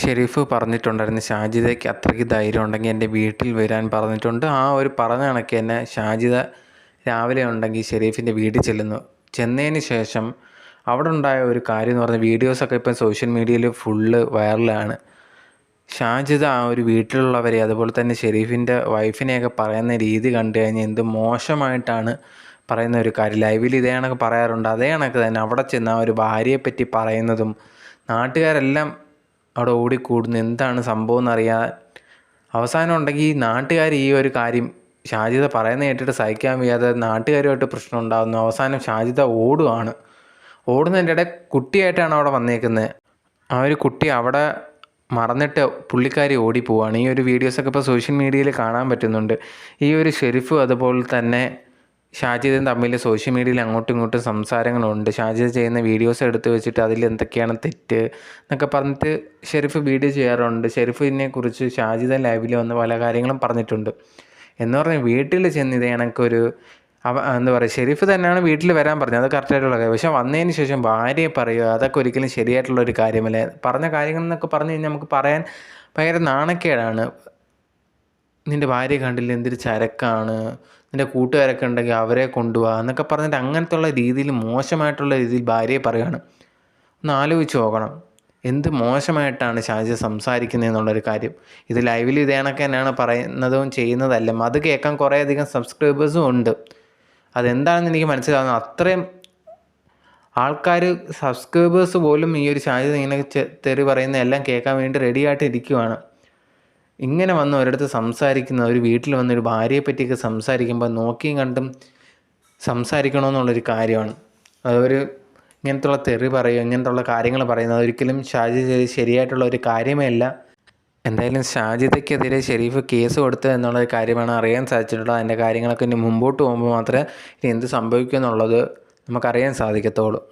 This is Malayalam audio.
ഷെരീഫ് പറഞ്ഞിട്ടുണ്ടായിരുന്നു ഷാജിദയ്ക്ക് അത്രയ്ക്ക് ധൈര്യം ഉണ്ടെങ്കിൽ എന്റെ വീട്ടിൽ വരാൻ പറഞ്ഞിട്ടുണ്ട്. ആ ഒരു പറഞ്ഞ കണക്ക് തന്നെ ഷാജിദ രാവിലെ ഉണ്ടെങ്കിൽ ഷെരീഫിന്റെ വീട്ടിൽ ചെല്ലുന്നു. ചെന്നതിന് ശേഷം അവിടെ ഉണ്ടായ ഒരു കാര്യം എന്ന് പറഞ്ഞാൽ വീഡിയോസൊക്കെ ഇപ്പം സോഷ്യൽ മീഡിയയിൽ ഫുള്ള് വൈറലാണ്. ഷാജിദ ആ ഒരു വീട്ടിലുള്ളവരെ അതുപോലെ തന്നെ ഷെരീഫിന്റെ വൈഫിനെയൊക്കെ പറയുന്ന രീതി കണ്ടു കഴിഞ്ഞാൽ എന്ത് മോശമായിട്ടാണ് പറയുന്ന ഒരു കാര്യം. ലൈവിൽ ഇതേ കണക്ക് പറയാറുണ്ട്. അതേ കണക്ക് തന്നെ അവിടെ ചെന്ന് ആ ഒരു ഭാര്യയെപ്പറ്റി പറയുന്നതും നാട്ടുകാരെല്ലാം അവിടെ ഓടിക്കൂടുന്നു. എന്താണ് സംഭവം എന്നറിയാൻ അവസാനം ഉണ്ടെങ്കിൽ നാട്ടുകാർ ഈ ഒരു കാര്യം ഷാജിദ പറയുന്നത് കേട്ടിട്ട് സഹിക്കാൻ വയ്യാതെ നാട്ടുകാരുമായിട്ട് പ്രശ്നം ഉണ്ടാകുന്നു. അവസാനം ഷാജിദ ഓടുകയാണ് ഓടുന്നതിന്റെ ഇടയിൽ കുട്ടിയായിട്ടാണ് അവിടെ വന്നേക്കുന്നത്. ആ ഒരു കുട്ടി അവിടെ മറന്നിട്ട് പുള്ളിക്കാരി ഓടിപ്പോവാണ്. ഈ ഒരു വീഡിയോസൊക്കെ ഇപ്പോൾ സോഷ്യൽ മീഡിയയിൽ കാണാൻ പറ്റുന്നുണ്ട്. ഈ ഒരു ഷെരിഫ് അതുപോലെ തന്നെ ഷാജിദും തമ്മിൽ സോഷ്യൽ മീഡിയയിൽ അങ്ങോട്ടും ഇങ്ങോട്ടും സംസാരങ്ങളുണ്ട്. ഷാജിദ് ചെയ്യുന്ന വീഡിയോസ് എടുത്ത് വെച്ചിട്ട് അതിൽ എന്തൊക്കെയാണ് തെറ്റ് എന്നൊക്കെ പറഞ്ഞിട്ട് ഷെരീഫ് വീഡിയോ ചെയ്യാറുണ്ട്. ഷെരീഫിനെ കുറിച്ച് ഷാജിദ ലൈവിൽ വന്ന് പല കാര്യങ്ങളും പറഞ്ഞിട്ടുണ്ട്. എന്ന് പറഞ്ഞാൽ വീട്ടിൽ ചെന്ന് ഇത് കണക്കൊരു അവ എന്താ പറയുക ഷെരീഫ് തന്നെയാണ് വീട്ടിൽ വരാൻ പറഞ്ഞത്. അത് കറക്റ്റായിട്ടുള്ള കാര്യം. പക്ഷേ വന്നതിന് ശേഷം ഭാര്യയെ പറയുക അതൊക്കെ ഒരിക്കലും ശരിയായിട്ടുള്ള ഒരു കാര്യമല്ല? പറഞ്ഞ കാര്യങ്ങൾ എന്നൊക്കെ പറഞ്ഞു കഴിഞ്ഞാൽ നമുക്ക് പറയാൻ ഭയങ്കര നാണക്കേടാണ്. നിന്റെ ഭാര്യ കണ്ടില്ല എന്തൊരു ചരക്കാണ്? നിന്റെ കൂട്ടുകാരൊക്കെ ഉണ്ടെങ്കിൽ അവരെ കൊണ്ടുപോകുക എന്നൊക്കെ പറഞ്ഞിട്ട് അങ്ങനത്തെ ഉള്ള രീതിയിൽ മോശമായിട്ടുള്ള രീതിയിൽ ഭാര്യയെ പറയുകയാണ് ഒന്ന് ആലോചിച്ച് നോക്കണം. എന്ത് മോശമായിട്ടാണ് ഷാജി സംസാരിക്കുന്നത് എന്നുള്ളൊരു കാര്യം. ഇത് ലൈവിൽ ഇതേ കണക്ക് തന്നെയാണ് പറയുന്നതും ചെയ്യുന്നതല്ല. അത് കേൾക്കാൻ കുറേയധികം സബ്സ്ക്രൈബേഴ്സും ഉണ്ട്. അതെന്താണെന്ന് എനിക്ക് മനസ്സിലാവുന്നത് അത്രയും ആൾക്കാർ സബ്സ്ക്രൈബേഴ്സ് പോലും ഈ ഒരു ഷാജി ഇങ്ങനെ തെറി പറയുന്ന എല്ലാം കേൾക്കാൻ വേണ്ടി റെഡിയായിട്ട് ഇരിക്കുവാണ് ഇങ്ങനെ വന്ന് ഒരിടത്ത് സംസാരിക്കുന്ന ഒരു വീട്ടിൽ വന്ന് ഒരു ഭാര്യയെ പറ്റിയൊക്കെ സംസാരിക്കുമ്പോൾ നോക്കിയും കണ്ടും സംസാരിക്കണമെന്നുള്ളൊരു കാര്യമാണ്. അതൊരു ഇങ്ങനത്തുള്ള തെറി പറയുക ഇങ്ങനത്തുള്ള കാര്യങ്ങൾ പറയുന്നത് ഒരിക്കലും ഷാജി ശരിയായിട്ടുള്ള ഒരു കാര്യമേ അല്ല. എന്തായാലും ഷാജിദയ്ക്കെതിരെ ഷെരീഫ് കേസ് കൊടുത്തു എന്നുള്ള കാര്യമാണ് അറിയാൻ സാധിച്ചിട്ടുള്ളത്. അതിന്റെ കാര്യങ്ങളൊക്കെ ഇനി മുമ്പോട്ട് പോകുമ്പോൾ മാത്രമേ ഇനി എന്ത് സംഭവിക്കും എന്നുള്ളത് നമുക്കറിയാൻ സാധിക്കത്തുള്ളൂ